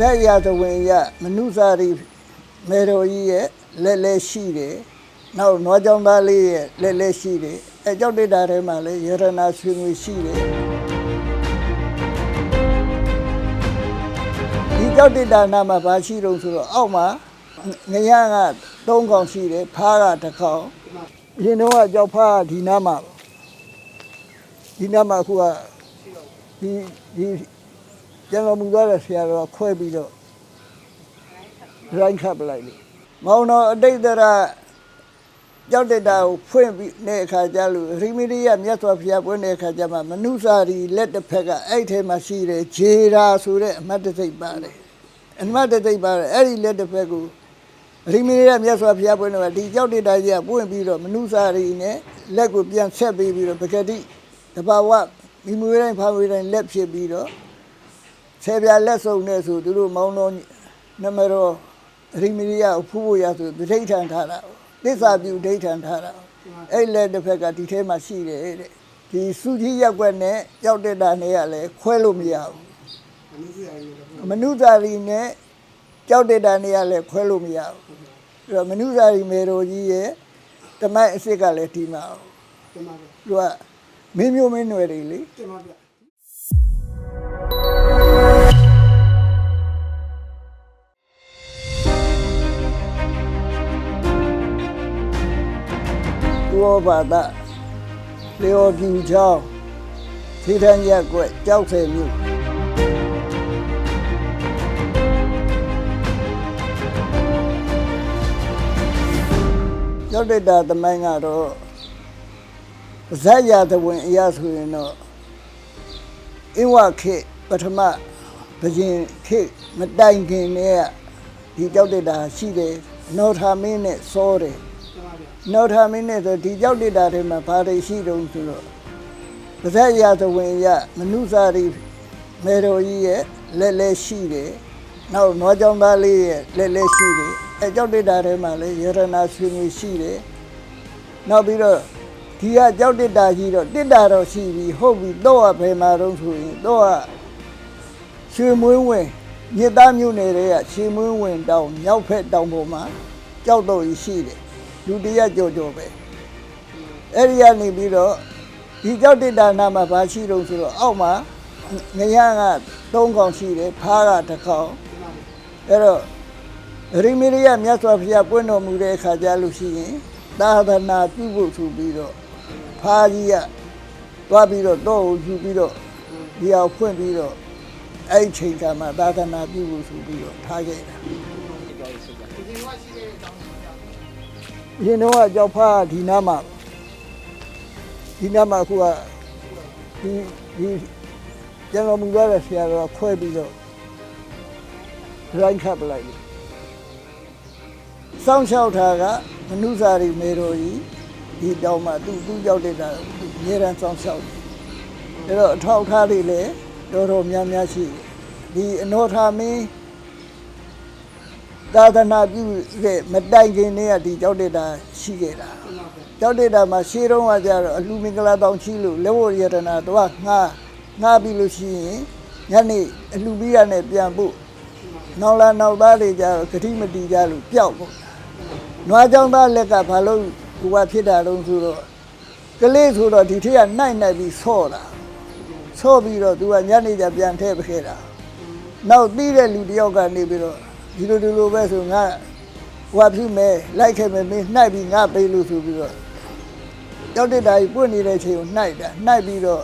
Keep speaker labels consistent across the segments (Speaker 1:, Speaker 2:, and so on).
Speaker 1: ဇက်ရာဇဝင်ရမနုစာရီမေတော်ကြီးရဲ့လက်လက်ရှိတယ်နောက်နွားကြောင်သားလေးရဲ့လက်လက်ရှိတယ်အဲကြောင့်တိတာထဲမှာလေယရနာရွှေငွေရှိတယ်ဒီကြောင့်တိတာနာမှာဘာရှိတုံးဆိုတော့အောက်မှာငရမ်းက၃កောင်ရှိတယ်ဖားကတစ်កောင်အရင်တော့ကကြောက်ဖားကဒီနားမှာဒီနားမှာအခုကဒီဒီ ကျန်တော်မူသွားတဲ့ဆရာတော်ကခွဲပြီးတော့ရိုင်းခတ်ပလိုက်လေမောင်တော်အတိတ်တရကြောက်တက်တာကိုဖွင့်ပြီးတဲ့အခါကျလို့ရိမိရိယမြတ်စွာဘုရားပွင့်တဲ့အခါကျမှမနုစာရီလက်တစ်ဖက်ကအဲ့ထဲမှာရှိတယ်ဂျေရာဆိုတဲ့အမတ်တစိတ်ပါတယ်အမတ်တစိတ်ပါတယ်အဲ့ဒီလက်တစ်ဖက်ကိုရိမိရိယမြတ်စွာဘုရားပွင့်တဲ့ဒီကြောက်တက်တာကြီးကပွင့်ပြီးတော့မနုစာရီနဲ့လက်ကိုပြန်ဆက်ပေးပြီးတော့ပကတိတဘာဝမိမွေးတိုင်းဖာမွေးတိုင်းလက်ဖြစ်ပြီးတော့ ဆယ်ပြာလက်စုံနဲ့ဆိုသူတို့မောင်းတော်နမတော်ရိမီရိယကိုဖူးဖို့ရဆိုဒိဋ္ဌံထားတာသစ္စာပြုဒိဋ္ဌံထားတာအဲ့လက်တစ်ဖက်ကဒီထဲမှာရှိတယ်တဲ့ဒီစုကြီးရက်ွက်နဲ့ကြောက်တက်တာနဲ့ကလည်းခွဲလို့မရဘူးမနုဿာရီနဲ့ကြောက်တက်တာနဲ့ကလည်းခွဲလို့မရဘူးအဲ့တော့မနုဿာရီမေတော်ကြီးရဲ့တမိုက်အစ်စ်ကလည်းဒီမှာသူကမင်းမျိုးမင်းနွယ်တွေလေ သူဝဘာဒလျော်ပြူချောင်းသေထန်ရက်ကွက်ကြောက်ဆယ်မြို့ရောက်တဲ့တာသမိုင်းကတော့ဇက်ရသဝင်အရာဆိုရင်တော့အင်းဝခေတ်ပထမဘယင်ခေတ်မတိုင်ခင်နဲ့ကဒီကြောက်တဲ့တာရှိတယ်နော်ထာမင်းနဲ့စောတယ် နောက်ထမင်းနဲ့ဆိုဒီကြောက်တိတာထဲမှာဘာတွေရှိတုံးဆိုတော့ပါဇက်ရာသဝင်ရမနုစာရီမေတော်ကြီးရဲ့လက်လက်ရှိတယ်နောက်နွားကြောင်သားလေးရဲ့လက်လက်ရှိတယ်အဲကြောက်တိတာထဲမှာလည်းယရနာရွှေငွေရှိတယ်နောက်ပြီးတော့ဒီကကြောက်တိတာကြီးတော့တိတာတော့ရှိပြီဟုတ်ပြီတော့ကဘယ်မှာတုံးဆိုရင်တော့ကရွှေမွေးဝင်မြစ်သားမြို့နယ်တွေကရွှေမွေးဝင်တောင်မြောက်ဖက်တောင်ပေါ်မှာကြောက်တော့ရှိတယ် လူတရက်ကြော်ကြော်ပဲအဲ့ဒီကနေပြီးတော့ဒီကြောက်တိတာနာမှာဘာရှိတော့ဆိုတော့အောက်မှာငရမ်းက၃កောင်ရှိတယ်ဖားကတစ်កောင်အဲ့တော့ရိမိရိယမြတ်စွာဘုရားပွင့်တော်မူတဲ့အခါကျလို့ရှိရင်သာသနာပြုဖို့ဆိုပြီးတော့ဖားကြီးကသွားပြီးတော့တော့ကိုယူပြီးတော့ဒီအောင်ဖွင့်ပြီးတော့အဲ့ဒီချိန်ကမှသာသနာပြုဖို့ဆိုပြီးတော့ထားခဲ့တာ ရင်တော့ကကြောက်ဖားဒီနားမှာဒီနားမှာအခုကဒီဒီကျန်တော်မူသွားတဲ့ဆရာတော်ကခွဲပြီးတော့ရိုင်းခတ်ပလိုက်တယ်စောင်းလျှောက်ထားကမနုစာရီမေတော်ကြီးဒီတောင်မှာသူသူကြောက်တဲ့တာသူအများရန်စောင်းလျှောက်တယ်ဒါတော့အထောက်ထားတွေလည်းတော်တော်များများရှိတယ်ဒီအနောထာမင်း သာသနာပြုတဲ့မတိုင်ခင်တည်းကဒီကြောက်တက်တာရှိခဲ့တာကြောက်တက်တာမှာရှေးတုန်းကကြတော့အလှမင်္ဂလာတောင်ချီလို့လက်ဝရတနာတော့ငှားငှားပြီးလို့ရှိရင်ညနေအလှပြီးရနဲ့ပြန်ဖို့နောက်လာနောက်သားတွေကြတော့ဂတိမတီကြလို့ပျောက်ကုန်နွားကြောင်သားလက်ကဘာလို့ဟိုကဖြစ်တာတုံးဆိုတော့ကလေးဆိုတော့ဒီထက်ကနိုင်နိုင်ပြီးဆော့တာဆော့ပြီးတော့သူကညနေကျပြန်ထည့်ပခဲ့တာနောက်ပြီးတဲ့လူတယောက်ကနေပြီးတော့ ဒီလိုဒီလိုပဲဆိုငါဟွာဖြစ်မယ်လိုက်ခဲ့မယ်မင်းနှိုက်ပြီးငါပေးလို့ဆိုပြီးတော့ကြောက်တဲ့တာကြီးပွင့်နေတဲ့ချိန်ကိုနှိုက်တာနှိုက်ပြီးတော့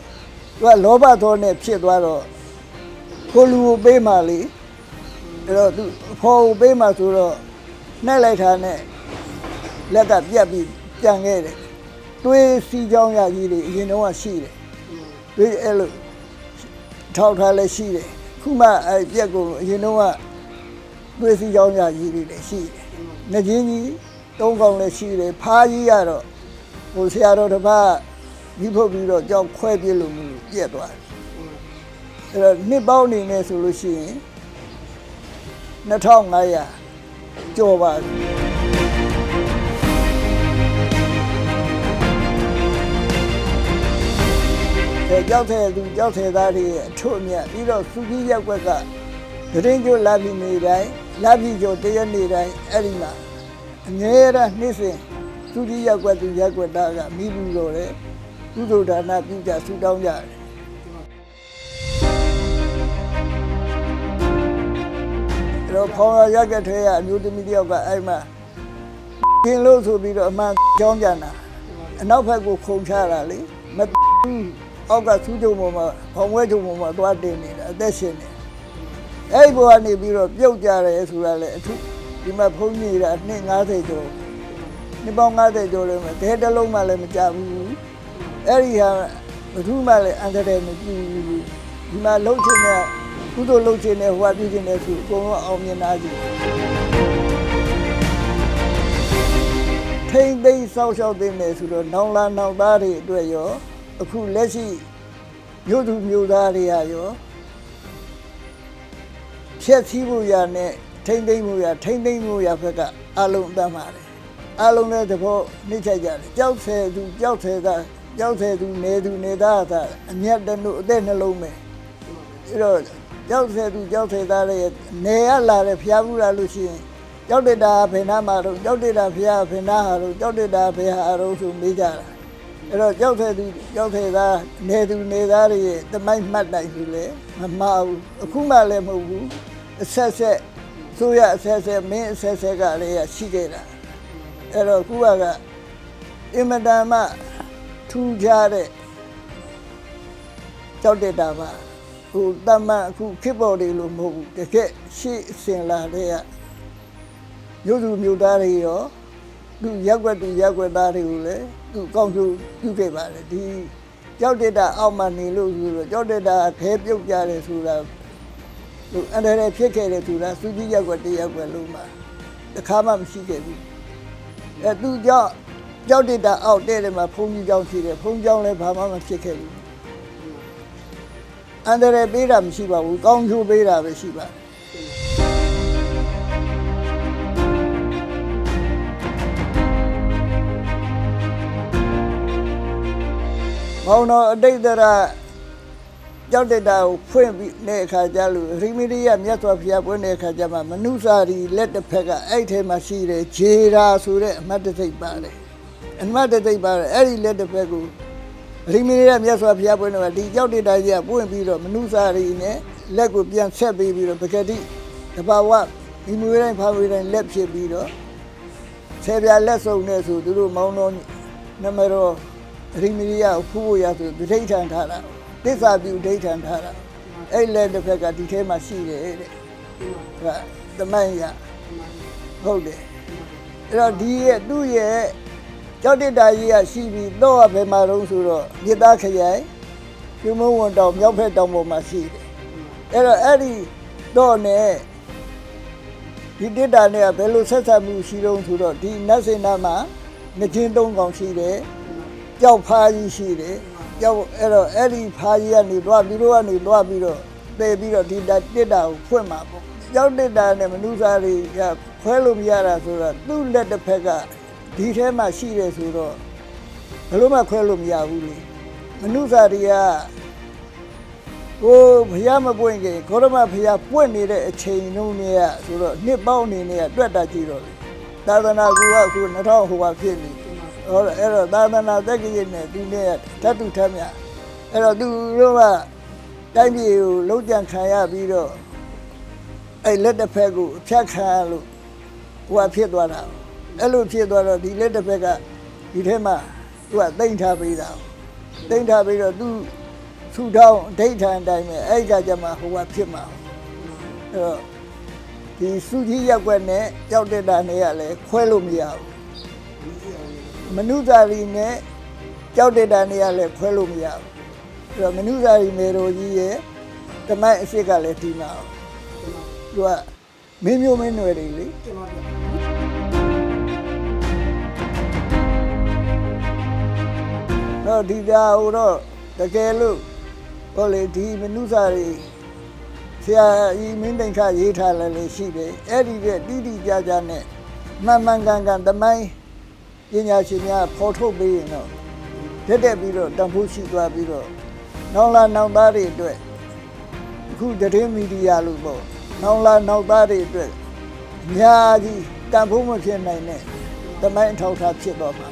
Speaker 1: သူကလောဘသောနဲ့ဖြစ်သွားတော့ကိုလူကိုပေးမှလေအဲ့တော့သူအဖေါ်ကိုပေးမှဆိုတော့နှိုက်လိုက်တာနဲ့လက်ကပြတ်ပြီးပြန်ခဲ့တယ်တွေးစီချောင်းရကြီးတွေအရင်တော့ရှိတယ်တွေးအဲ့လိုထောက်ထားလည်းရှိတယ်ခုမှအဲ့ပြက်ကိုအရင်တော့က သွေးစီကြောင်းညာကြီးတွေလည်းရှိတယ်ငကြင်းကြီးသုံးကောင်လည်းရှိတယ်ဖားကြီးကတော့ဟိုဆရာတော်တစ်ပါးဒီဖုတ်ပြီးတော့ကြောက်ခွဲပြစ်လို့မလို့ပြက်သွားတယ်အဲ့တော့နှစ်ပေါင်းနေနေဆိုလို့ရှိရင်2500ကျော်ပါပြီအဲကြောက်တဲ့သူကြောက်တဲ့သားတွေရဲ့အထွတ်အမြတ်ပြီးတော့စူကြီးရက်ွက်ကတရင်ကျိုးလာပြီးနေတိုင်း လာပြီးကျိုးတရက်နေတိုင်းအဲ့ဒီမှာအငဲရနှိမ့်စင်သူကြီးရက်ွက်သူရက်ွက်သားကမိဘူးလို့လေကုသိုလ်ဒါနပြုကြဆူတောင်းကြတယ်အဲ့တော့ဖောင်ရရက်ကထဲကအမျိုးသမီးတယောက်ကအဲ့မှာกินလို့ဆိုပြီးတော့အမှန်ကြောင်းကြတာအနောက်ဘက်ကိုခုံချတာလေမဘူးအောက်ကသူ့ကြုံပေါ်မှာဖောင်ဝဲကြုံပေါ်မှာသွားတင်နေတာအသက်ရှင်နေ အဲ့ဘဝနေပြီးတော့ပြုတ်ကြတယ်ဆိုတာလေအထုဒီမှာဖုန်းနေတာနှစ်90ကျော်နှစ်ပေါင်း90ကျော်လည်းမဒဲတလုံးမှလည်းမကြဘူးအဲ့ဒီဟာဘုသူမှလည်းအန္တရာယ်မကြည့်ဘူးဒီမှာလှုပ်ချင်တဲ့ကုသိုလ်လှုပ်ချင်တဲ့ဟိုဟာပြုချင်တဲ့သူအကုန်လုံးအောင်မြင်လာကြည့်ထိမ့်သိမ်းစောက်ရှောက်သိမ်းမယ်ဆိုတော့နောင်လာနောင်သားတွေအတွက်ရောအခုလက်ရှိမြို့သူမြို့သားတွေကရော ဖြည့်ဆည်းမှုရနဲ့ထိမ့်သိမ်းမှုရထိမ့်သိမ်းမှုရဘက်ကအလုံးတမ်းပါတယ်အလုံးတဲ့သဘောနှိမ့်ချက်ကြတယ်ကြောက်ဆယ်သူကြောက်ဆယ်သားကြောက်ဆယ်သူနေသူနေသားသာအမျက်တနုအသက်နှလုံးပဲအဲ့တော့ကြောက်ဆယ်သူကြောက်ဆယ်သားတွေနေရလာတဲ့ဖျားဘူးလာလို့ရှိရင်ကြောက်တက်တာဘယ်နာမှာတော့ကြောက်တက်တာဖះဘယ်နာဟာတော့ကြောက်တက်တာဘယ်ဟာတော့ဆိုမေးကြတာအဲ့တော့ကြောက်တဲ့သူကြောက်တဲ့သားနေသူနေသားတွေရဲ့တမိုက်မှတ်တိုင်းဆိုလေမမဘူးအခုမှလည်းမဟုတ်ဘူး အဆက်ဆက်ဆိုရအဆက်ဆက်မင်းအဆက်ဆက်ကလည်းရှိခဲ့တာအဲ့တော့ခုကအင်မတန်မှထူးခြားတဲ့ကြောက်တက်တာပါဟိုတမန်အခုခေတ်ပေါ်တွေလို့မဟုတ်ဘူးတကယ်ရှေ့အစဉ်လာတဲ့ကမြို့သူမြို့သားတွေရောသူရက်ွက်သူရက်ွက်သားတွေကိုလည်းသူကောင်းကျိုးပြုခဲ့ပါတယ်ဒီကြောက်တက်တာအောက်မှာနေလို့ဆိုတော့ကြောက်တက်တာခဲပြုတ်ကြတယ်ဆိုတာ သူအန္တရာယ်ဖြစ်ခဲ့တယ်ဆိုတာစူကြီးရက်ွက်တရက်ွက်လုံးမှာတစ်ခါမှမရှိခဲ့ဘူးအဲသူကြောက်ကြောက်တက်တာအောက်တဲ့တယ်မှာဖုံကြီးကြောင်းရှိတယ်ဖုံကြောင်းလည်းဘာမှမဖြစ်ခဲ့ဘူးအန္တရာယ်ပေးတာမရှိပါဘူးကောင်းကျိုးပေးတာပဲရှိပါတယ်မောင်တော်အတိတ်တရ ကြောက်တက်တာကိုဖွင့်ပြီးတဲ့အခါကျလို့ရိမီရိယမြတ်စွာဘုရားပွင့်တဲ့အခါကျမှမနုစာရီလက်တစ်ဖက်ကအဲ့ထဲမှာရှိတယ်ဂျေရာဆိုတဲ့အမတ်တသိပ်ပါတယ်အမတ်တသိပ်ပါတယ်အဲ့ဒီလက်တစ်ဖက်ကိုရိမီရိယမြတ်စွာဘုရားပွင့်တဲ့ဒီကြောက်တက်တာကြီးကပွင့်ပြီးတော့မနုစာရီနဲ့လက်ကိုပြန်ဆက်ပေးပြီးတော့ပကတိတဘာဝဒီမွေးတိုင်းဖာဝေးတိုင်းလက်ဖြစ်ပြီးတော့ဆယ်ပြာလက်စုံနဲ့ဆိုသူတို့မောင်တော်နမတော်ရိမီရိယကိုဖူးဖို့ရဆိုဒိဋ္ဌံထားတာ သစ္စာပြုဒိဋ္ဌံထားတာအဲ့လက်တစ်ဖက်ကဒီထဲမှာရှိတယ်တဲ့ဟာတမိုင်းရဟုတ်တယ်အဲ့တော့ဒီရဲ့သူ့ရဲ့ကြောက်တက်တာကြီးကရှိပြီးတော့ဘယ်မှာတော့ဆိုတော့မြေသားခရိုင်ကျွမုံဝန်တောင်မြောက်ဖက်တောင်ပေါ်မှာရှိတယ်အဲ့တော့အဲ့ဒီတော့နဲ့ဒီတက်တာနဲ့ကဘယ်လိုဆက်ဆက်မှုရှိတော့ဆိုတော့ဒီနတ်စင်နာမှာငချင်းသုံးကောင်ရှိတယ်ကြောက်ဖားကြီးရှိတယ် ကြောက်အဲ့တော့အဲ့ဒီဖားကြီးကနေတော့ပြီးတော့ကနေတော့ပြီးတော့တည်ပြီးတော့ဒီတစ်တာကိုဖွင့်မှာပေါ့ကြောက်တစ်တာနဲ့မနုစာတွေကခွဲလို့မရတာဆိုတော့သူ့လက်တစ်ဖက်ကဒီထဲမှာရှိတယ်ဆိုတော့ဘယ်လို့မှခွဲလို့မရဘူးလေမနုစာတွေကကိုဘုရားမပွင့်ခင်ခေါရမဘုရားပွင့်နေတဲ့အချိန်နှုန်းနဲ့ဆိုတော့နှစ်ပေါင်းအနေနဲ့တွက်တာကြည့်တော့လေသာသနာကူကအခု2000ဟိုပါဖြစ်နေတယ် ဟောအဲ့တော့သာသနာတက္ကရာနဲ့သူနဲ့ဓာတုထမ်းမြအဲ့တော့သူတို့ကတိုင်းပြည်ကိုလုံးကြံခံရပြီးတော့အဲ့လက်တစ်ဖက်ကိုအဖြတ်ခံရလို့ဟိုကဖြစ်သွားတာအဲ့လိုဖြစ်သွားတော့ဒီလက်တစ်ဖက်ကဒီထဲမှာသူကတိမ့်ထားပေးတာတိမ့်ထားပြီးတော့သူထူထောင်းဒိဋ္ဌံအတိုင်းပဲအဲ့ကကြမှာဟိုကဖြစ်မှာအဲ့တော့ဒီစုကြီးရက်ွက်နဲ့ကြောက်တက်တာနဲ့ကလည်းခွဲလို့မရဘူး မနုဿာရီနဲ့ကြောက်တက်တာနေရလဲခွဲလို့မရဘူးအဲ့တော့မနုဿာရီမေရိုကြီးရဲ့တမိုက်အရှိကလည်းဒီမှာသူကမင်းမျိုးမင်းနွယ်တွေလေတော့ဒီပြာဟိုတော့တကယ်လို့ဟောလေဒီမနုဿာရီဆရာကြီးမင်းတိန်ခရေးထားလည်းလေရှိတယ်အဲ့ဒီကတိတိကျကျနဲ့မှန်မှန်ကန်ကန်တမိုင်း ပညာရှင်များဖော်ထုတ်ပေးရင်တော့တက်တက်ပြီးတော့တန်ဖိုးရှိသွားပြီးတော့နောင်လာနောင်သားတွေအတွက်အခုသတင်းမီဒီယာလို့ပေါ့နောင်လာနောက်သားတွေအတွက်အများကြီးတန်ဖိုးမဖြစ်နိုင်တဲ့တမိုင်းအထောက်အထားဖြစ်တော့မှာ